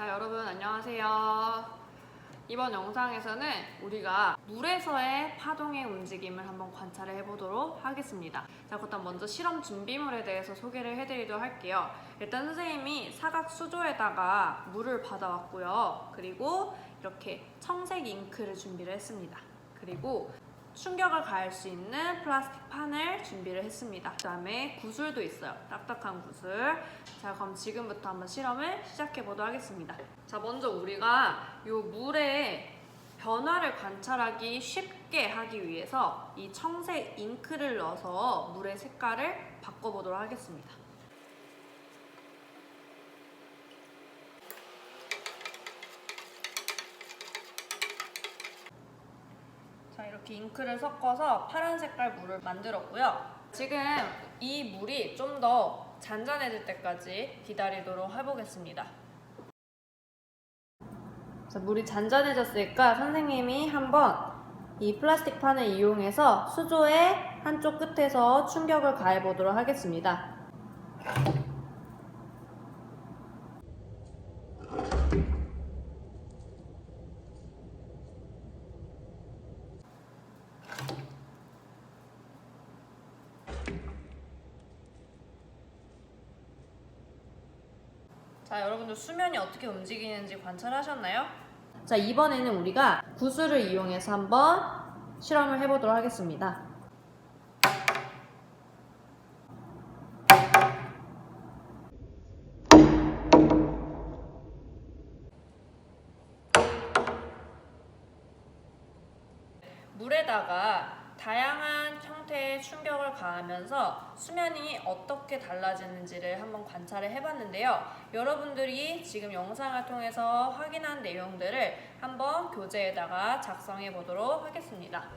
자, 여러분 안녕하세요. 이번 영상에서는 우리가 물에서의 파동의 움직임을 한번 관찰을 해보도록 하겠습니다. 자, 그렇다면 먼저 실험 준비물에 대해서 소개를 해드리도록 할게요. 일단 선생님이 사각 수조에다가 물을 받아왔고요. 그리고 이렇게 청색 잉크를 준비를 했습니다. 그리고 충격을 가할 수 있는 플라스틱 판을 준비를 했습니다. 그 다음에 구슬도 있어요. 딱딱한 구슬. 자, 그럼 지금부터 한번 실험을 시작해 보도록 하겠습니다. 자, 먼저 우리가 이 물의 변화를 관찰하기 쉽게 하기 위해서 이 청색 잉크를 넣어서 물의 색깔을 바꿔보도록 하겠습니다. 이렇게 잉크를 섞어서 파란 색깔 물을 만들었고요. 지금 이 물이 좀 더 잔잔해질 때까지 기다리도록 해보겠습니다. 자, 물이 잔잔해졌으니까 선생님이 한번 이 플라스틱 판을 이용해서 수조의 한쪽 끝에서 충격을 가해 보도록 하겠습니다. 자, 여러분들 수면이 어떻게 움직이는지 관찰하셨나요? 자, 이번에는 우리가 구슬을 이용해서 한번 실험을 해보도록 하겠습니다. 물에다가 다양한 충격을 가하면서 수면이 어떻게 달라지는지를 한번 관찰을 해봤는데요. 여러분들이 지금 영상을 통해서 확인한 내용들을 한번 교재에다가 작성해 보도록 하겠습니다.